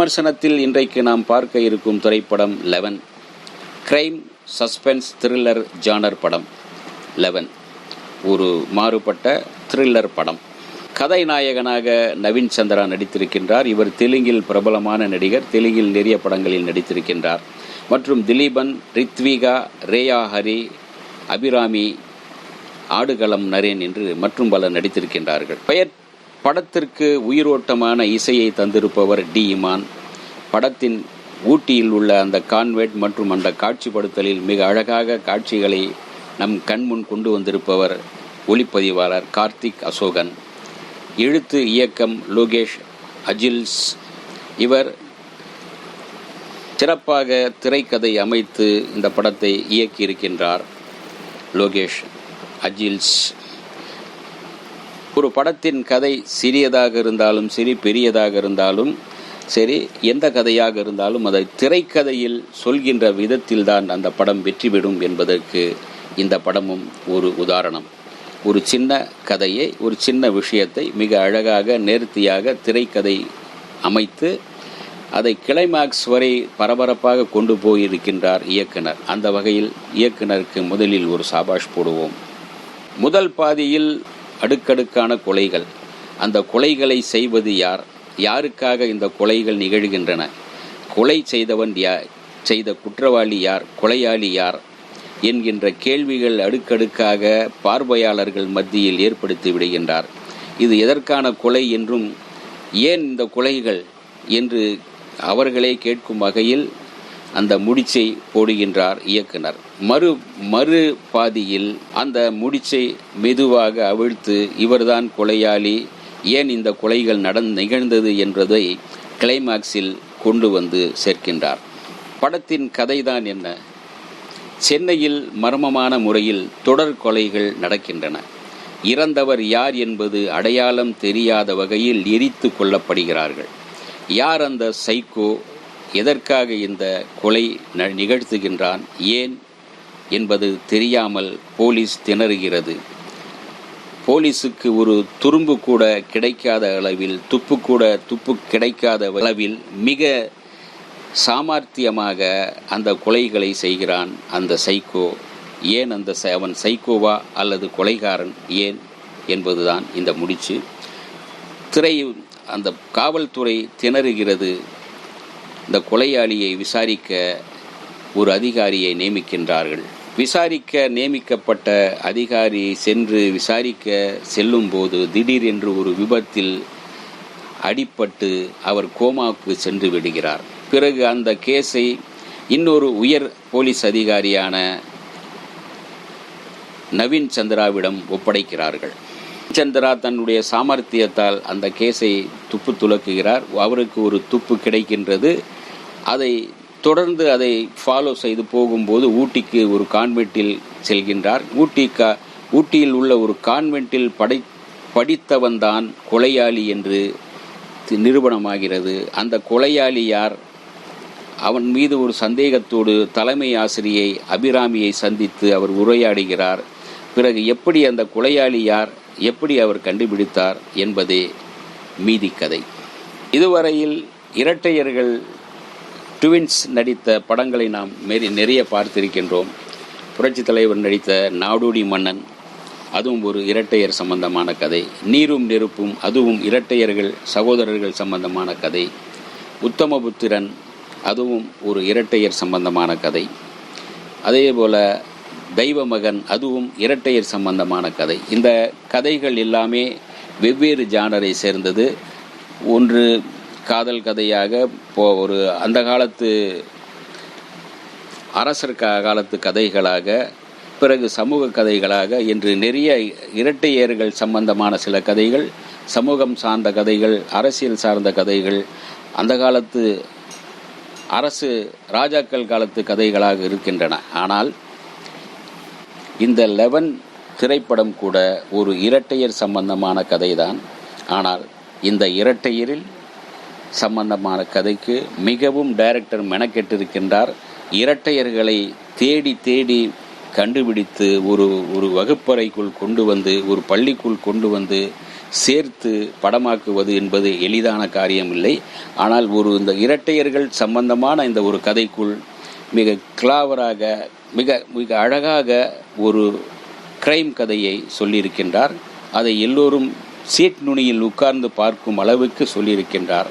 விமர்சனத்தில் இன்றைக்கு நாம் பார்க்க இருக்கும் திரைப்படம் eleven. Crime suspense thriller genre படம் லெவன். ஒரு மாறுபட்ட த்ரில்லர் படம். கதை நாயகனாக நவீன் சந்திரா நடித்திருக்கின்றார். இவர் தெலுங்கில் பிரபலமான நடிகர். தெலுங்கில் நிறைய படங்களில் நடித்திருக்கின்றார். மற்றும் திலீபன் ரித்விகா ரேயா ஹரி அபிராமி ஆடுகளம் நரேன் என்று மற்றும் பலர் நடித்திருக்கின்றார்கள். பெயர் படத்திற்கு உயிரோட்டமான இசையை தந்திருப்பவர் டி இமான். படத்தின் ஊட்டியில் உள்ள அந்த கான்வெட் மற்றும் அந்த காட்சிப்படுத்தலில் மிக அழகாக காட்சிகளை நம் கண்முன் கொண்டு வந்திருப்பவர் ஒளிப்பதிவாளர் கார்த்திக் அசோகன். எழுத்து இயக்கம் லோகேஷ் அஜில்ஸ். இவர் சிறப்பாக திரைக்கதை அமைத்து இந்த படத்தை இயக்கியிருக்கின்றார். லோகேஷ் அஜில்ஸ். ஒரு படத்தின் கதை சிறியதாக இருந்தாலும் சரி பெரியதாக இருந்தாலும் சரி எந்த கதையாக இருந்தாலும் அதை திரைக்கதையில் சொல்கின்ற விதத்தில்தான் அந்த படம் வெற்றி பெறும் என்பதற்கு இந்த படமும் ஒரு உதாரணம். ஒரு சின்ன கதையை ஒரு சின்ன விஷயத்தை மிக அழகாக நேர்த்தியாக திரைக்கதை அமைத்து அதை கிளைமாக்ஸ் வரை பரபரப்பாக கொண்டு போயிருக்கின்றார் இயக்குனர். அந்த வகையில் இயக்குனருக்கு முதலில் ஒரு சாபாஷ் போடுவோம். முதல் பாதியில் அடுக்கடுக்கான கொலைகள். அந்த கொலைகளை செய்வது யார்? யாருக்காக இந்த கொலைகள் நிகழ்கின்றன? கொலை செய்தவன் யார் செய்த குற்றவாளி யார்? கொலையாளி யார்? என்கின்ற கேள்விகள் அடுக்கடுக்காக பார்வையாளர்கள் மத்தியில் ஏற்படுத்தி விடுகின்றார். இது எதற்கான கொலை என்றும் ஏன் இந்த கொலைகள்? என்று அவர்களே கேட்கும் வகையில் அந்த முடிச்சை போடுகின்றார் இயக்குனர். மறு மறு பாதியில் அந்த முடிச்சை மெதுவாக அவிழ்த்து இவர்தான் கொலையாளி ஏன் இந்த கொலைகள் நடந் நிகழ்ந்தது என்பதை கிளைமாக்ஸில் கொண்டு வந்து சேர்க்கின்றார். படத்தின் கதைதான் என்ன? சென்னையில் மர்மமான முறையில் தொடர் கொலைகள் நடக்கின்றன. இறந்தவர் யார் என்பது அடையாளம் தெரியாத வகையில் எரித்து கொள்ளப்படுகிறார்கள். யார் அந்த சைக்கோ? எதற்காக இந்த கொலை நிகழ்த்துகின்றான்? ஏன் என்பது தெரியாமல் போலீஸ் திணறுகிறது. போலீஸுக்கு ஒரு துரும்பு கூட கிடைக்காத அளவில் துப்பு கூட துப்பு கிடைக்காத அளவில் மிக சாமர்த்தியமாக அந்த கொலைகளை செய்கிறான் அந்த சைக்கோ. ஏன் அந்த அவன் சைக்கோவா அல்லது கொலைகாரன்? ஏன் என்பதுதான் இந்த முடிச்சு. திரை அந்த காவல்துறை திணறுகிறது. இந்த கொலையாளியை விசாரிக்க ஒரு அதிகாரியை நியமிக்கின்றார்கள். விசாரிக்க நியமிக்கப்பட்ட அதிகாரி சென்று விசாரிக்க செல்லும்போது திடீரென்று ஒரு விபத்தில் அடிப்பட்டு அவர் கோமாவுக்கு சென்று விடுகிறார். பிறகு அந்த கேஸை இன்னொரு உயர் போலீஸ் அதிகாரியான நவீன் சந்திராவிடம் ஒப்படைக்கிறார்கள். சந்திரா தன்னுடைய சாமர்த்தியத்தால் அந்த கேஸை துப்பு துலக்குகிறார். அவருக்கு ஒரு துப்பு கிடைக்கின்றது. அதை தொடர்ந்து அதை ஃபாலோ செய்து போகும்போது ஊட்டிக்கு ஒரு கான்வென்ட்டில் செல்கின்றார். ஊட்டி கா ஊட்டியில் உள்ள ஒரு கான்வென்ட்டில் படை படித்தவன்தான் கொலையாளி என்று நிரூபணமாகிறது. அந்த கொலையாளி யார்? அவன் மீது ஒரு சந்தேகத்தோடு தலைமை ஆசிரியை அபிராமியை சந்தித்து அவர் உரையாடுகிறார். பிறகு எப்படி அந்த கொலையாளி யார்? எப்படி அவர் கண்டுபிடித்தார் என்பதே மீதி கதை. இதுவரையில் இரட்டையர்கள் ட்வின்ஸ் நடித்த படங்களை நாம் மெரி நிறைய பார்த்திருக்கின்றோம். புரட்சி தலைவர் நடித்த நாடோடி மன்னன் அதுவும் ஒரு இரட்டையர் சம்பந்தமான கதை. நீரும் நெருப்பும் அதுவும் இரட்டையர்கள் சகோதரர்கள் சம்பந்தமான கதை. உத்தமபுத்திரன் அதுவும் ஒரு இரட்டையர் சம்பந்தமான கதை. அதே போல் தெய்வ மகன் அதுவும் இரட்டையர் சம்பந்தமான கதை. இந்த கதைகள் எல்லாமே வெவ்வேறு ஜானரை சேர்ந்தது. ஒன்று காதல் கதையாக இப்போ ஒரு அந்த காலத்து அரசர் காலத்து கதைகளாக பிறகு சமூக கதைகளாக என்று நிறைய இரட்டையர்கள் சம்பந்தமான சில கதைகள் சமூகம் சார்ந்த கதைகள் அரசியல் சார்ந்த கதைகள் அந்த காலத்து அரசு ராஜாக்கள் காலத்து கதைகளாக இருக்கின்றன. ஆனால் இந்த லெவன் திரைப்படம் கூட ஒரு இரட்டையர் சம்பந்தமான கதைதான். ஆனால் இந்த இரட்டையரில் சம்பந்தமான கதைக்கு மிகவும் டைரக்டர் மெனக்கெட்டிருக்கின்றார். இரட்டையர்களை தேடி தேடி கண்டுபிடித்து ஒரு ஒரு வகுப்பறைக்குள் கொண்டு வந்து ஒரு பள்ளிக்குள் கொண்டு வந்து சேர்த்து படமாக்குவது என்பது எளிதான காரியம் இல்லை ஆனால் ஒரு இந்த இரட்டையர்கள் சம்பந்தமான இந்த ஒரு கதைக்குள் மிக கிளாவராக மிக மிக அழகாக ஒரு கிரைம் கதையை சொல்லியிருக்கின்றார். அதை எல்லோரும் சீட் நுனியில் உட்கார்ந்து பார்க்கும் அளவுக்கு சொல்லியிருக்கின்றார்.